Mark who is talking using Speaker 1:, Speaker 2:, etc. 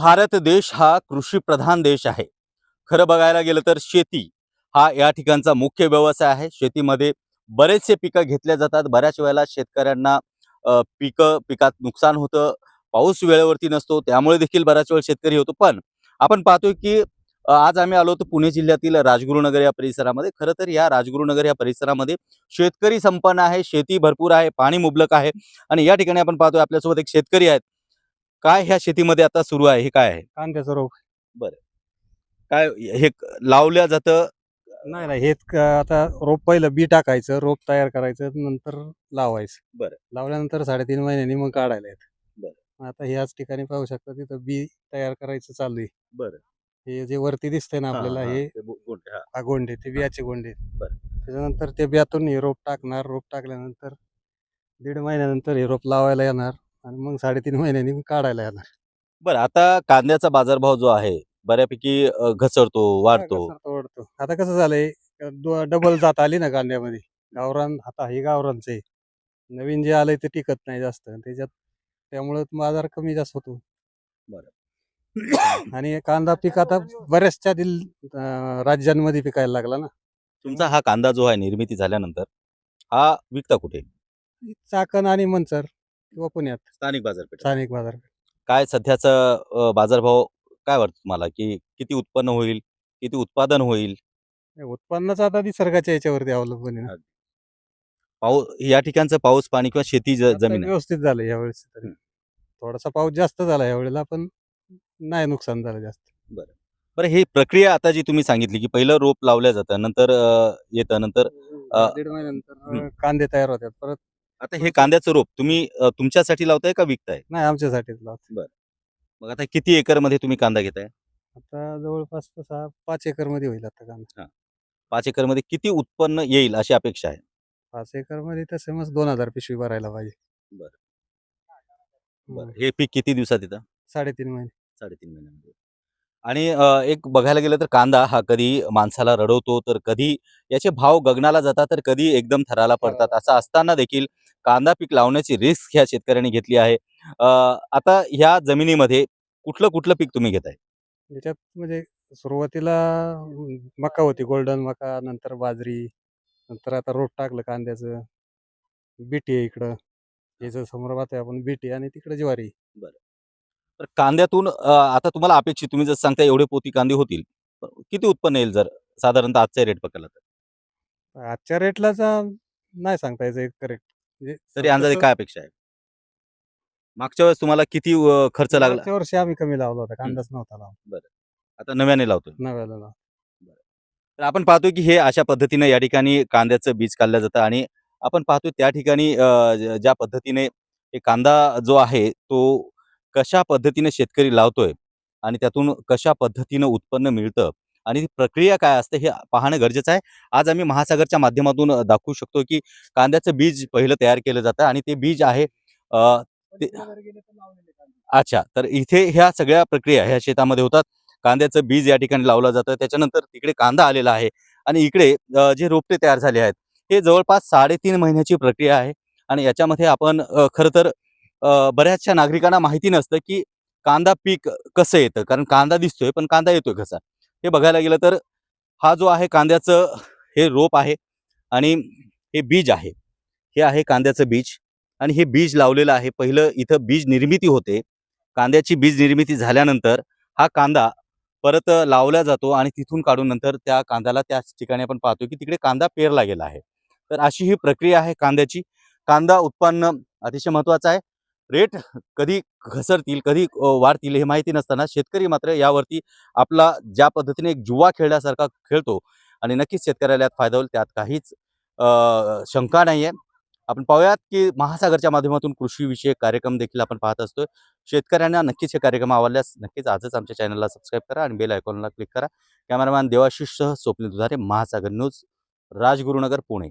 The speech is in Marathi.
Speaker 1: भारत देश हा कृषीप्रधान देश आहे. खरं बघायला गेलं तर शेती हा या ठिकाणचा मुख्य व्यवसाय आहे. शेतीमध्ये बरेचसे पिकं घेतल्या जातात. बऱ्याच वेळेला शेतकऱ्यांना पिकं पिकात नुकसान होतं. पाऊस वेळेवरती नसतो. त्यामुळे देखील बऱ्याच वेळ शेतकरी होतो. पण आपण पाहतोय की आज आम्ही आलो होतो पुणे जिल्ह्यातील राजगुरुनगर या परिसरामध्ये. खरं तर या राजगुरुनगर या परिसरामध्ये शेतकरी संपन्न आहे. शेती भरपूर आहे. पाणी मुबलक आहे. आणि या ठिकाणी आपण पाहतोय आपल्यासोबत एक शेतकरी आहेत. काय ह्या शेतीमध्ये आता सुरू आहे? हे काय आहे?
Speaker 2: कांद्याचं रोप
Speaker 1: काय हे क- लावल्या जातं?
Speaker 2: नाही नाही हेच क- आता रोप पहिलं बी टाकायचं रोप तयार करायचं नंतर लावायचं.
Speaker 1: बरं.
Speaker 2: लावल्यानंतर साडेतीन महिन्यांनी मग काढायला येत.
Speaker 1: बरं.
Speaker 2: आता ह्याच ठिकाणी पाहू शकता तिथं बी तयार करायचं चालू आहे.
Speaker 1: बरं.
Speaker 2: हे जे वरती दिसतंय ना आपल्याला.
Speaker 1: हा गोंडे
Speaker 2: ते बियाचे गोंडे
Speaker 1: बरं.
Speaker 2: त्याच्यानंतर ते बियातून हे रोप टाकणार रोप टाकल्यानंतर दीड महिन्यानंतर हे रोप लावायला येणार. आणि मग साडेतीन महिन्यांनी काढायला येणार.
Speaker 1: बरं आता कांद्याचा बाजारभाव जो आहे बऱ्यापैकी अ, घसरतो वाढतो.
Speaker 2: घसरतो, वाढतो. आता कसं झालंय डबल जात आली ना कांद्यामध्ये. गावरान आता हे गावरानच आहे. नवीन जे आलंय ते टिकत नाही जास्त. त्याच्यात त्यामुळं बाजार कमी जास्त होतो. आणि कांदा पीक आता बऱ्याचशा दिल अं, राज्यांमध्ये पिकायला लागला ना.
Speaker 1: तुमचा हा कांदा जो आहे निर्मिती झाल्यानंतर हा विकता कुठे?
Speaker 2: चाकण आणि मंचर. किंवा पुण्यात?
Speaker 1: स्थानिक बाजारपेठ.
Speaker 2: स्थानिक बाजार
Speaker 1: काय सध्याचा अ, बाजारभाव काय वाटतं तुम्हाला? की किती उत्पन्न होईल? किती उत्पादन होईल?
Speaker 2: उत्पन्नाचं आता निसर्गाच्या याच्यावरती अवलंबून आहे ना.
Speaker 1: पाऊस या ठिकाणचं पाऊस पाणी किंवा शेती ज-
Speaker 2: आता
Speaker 1: जमीन आहे.
Speaker 2: व्यवस्थित झालं यावेळेस तरी. थोडासा पाऊस जास्त झाला यावेळेला पण नाही नुकसान झालं जास्त.
Speaker 1: बरं. ही प्रक्रिया आता जी तुम्ही सांगितली की पहिलं रोप लावलं जातं नंतर अ, येतं नंतर अ,
Speaker 2: दीड महिन्यानंतर. कांदे तयार होतात. परत
Speaker 1: आता हे कांद्याचं रोप तुम्ही अ, तुमच्यासाठी लावताय का विकताय?
Speaker 2: नाही आमच्यासाठीच लावतो
Speaker 1: मग आता किती एकरमध्ये तुम्ही कांदा घेताय?
Speaker 2: आता जवळपास तसा पाच एकरमध्ये होईल आता कांदा.
Speaker 1: पाच एकरमध्ये किती उत्पन्न येईल अशी अपेक्षा आहे?
Speaker 2: पाच एकरमध्ये तसं मग दोन हजार पिशवी भरायला पाहिजे.
Speaker 1: बरं. हे पीक किती दिवसात येतं?
Speaker 2: साडेतीन महिने.
Speaker 1: साडेतीन महिन्यामध्ये. आणि अ, एक बघायला गेलं तर कांदा हा कधी माणसाला रडवतो तर कधी याचे भाव गगनाला जातात तर कधी एकदम थराला पडतात असं असताना देखील कांदा पीक लावण्याची रिस्क ह्या शेतकऱ्यांनी घेतली आहे. आता ह्या जमिनीमध्ये कुठलं कुठलं पीक तुम्ही घेताय?
Speaker 2: याच्यात म्हणजे सुरुवातीला मका होती गोल्डन मका नंतर बाजरी नंतर आता रोट टाकलं कांद्याचं. बीटी आहे इकडं. याचं समोर पाहतोय आपण बीटी आणि तिकडे ज्वारी
Speaker 1: तर कांद्यातून आता तुम्हाला अपेक्षित तुम्ही जर सांगता एवढे पोती कांदे होतील. किती उत्पन्न येईल जर साधारणतः आजचा रेट पकडला तर?
Speaker 2: आजच्या रेटला नाही सांगता यायचं करेक्ट
Speaker 1: तरी अंदाजे काय अपेक्षा आहे? मागच्या वेळेस तुम्हाला किती अ, खर्च लागला?
Speaker 2: मागच्या वर्षी आम्ही कमी लावला होता कांदाच नव्हता लावला.
Speaker 1: आता नव्याने लावतोय.
Speaker 2: नव्याला लावला.
Speaker 1: तर आपण पाहतो की हे अशा पद्धतीने या ठिकाणी कांद्याचं बीज काढलं जातं आणि आपण पाहतो त्या ठिकाणी अ, ज- ज्या पद्धतीने हे कांदा जो आहे तो कशा पद्धतीने शेतकरी लावतोय आणि त्यातून कशा पद्धतीनं उत्पन्न मिळतं आणि ती प्रक्रिया काय असते हे पाहणं गरजेचं आहे. आज आम्ही महासागरच्या माध्यमातून दाखवू शकतो की कांद्याचं बीज पहिलं तयार केलं जातं आणि ते बीज आहे अच्छा तर इथे ह्या सगळ्या प्रक्रिया ह्या शेतामध्ये होतात. कांद्याचं बीज या ठिकाणी लावलं जातं. त्याच्यानंतर तिकडे कांदा आलेला आहे आणि इकडे जे रोपटे तयार झाले आहेत हे जवळपास साडेतीन महिन्याची प्रक्रिया आहे आणि याच्यामध्ये आपण खरं तर बऱ्याचशा नागरिकांना माहिती नसतं की कांदा पीक कसं येतं. कारण कांदा दिसतोय पण कांदा येतोय कसा? हे बघायला गेलं तर हा जो आहे कांद्याचं हे रोप आहे आणि हे बीज आहे. हे आहे कांद्याचं बीज आणि हे बीज लावलेलं आहे. पहिलं इथं बीज निर्मिती होते. कांद्याची बीज निर्मिती झाल्यानंतर हा कांदा परत लावला जातो आणि तिथून काढून नंतर त्या कांद्याला त्याच ठिकाणी आपण पाहतो की तिकडे कांदा पेरला गेला आहे. तर अशी ही प्रक्रिया आहे कांद्याची. कांदा उत्पन्न अतिशय महत्त्वाचं आहे. रेट कधी घसरतील कधी वाढतील हे माहिती नसताना शेतकरी मात्र यावरती आपला ज्या पद्धतीने एक जुवा खेळल्यासारखा खेळतो आणि नक्कीच शेतकऱ्याला यात फायदा होईल त्यात काहीच शंका नाही आहे आपण पाहूयात की महासागरच्या माध्यमातून कृषीविषयक कार्यक्रम देखील आपण पाहत असतोय. शेतकऱ्यांना नक्कीच हे कार्यक्रम आवडल्यास नक्कीच आजच आमच्या चॅनलला सबस्क्राईब करा आणि बेल आयकॉनला क्लिक करा. कॅमेरामॅन देवाशिषसह स्वप्नील दुधारे महासागर न्यूज राजगुरुनगर पुणे.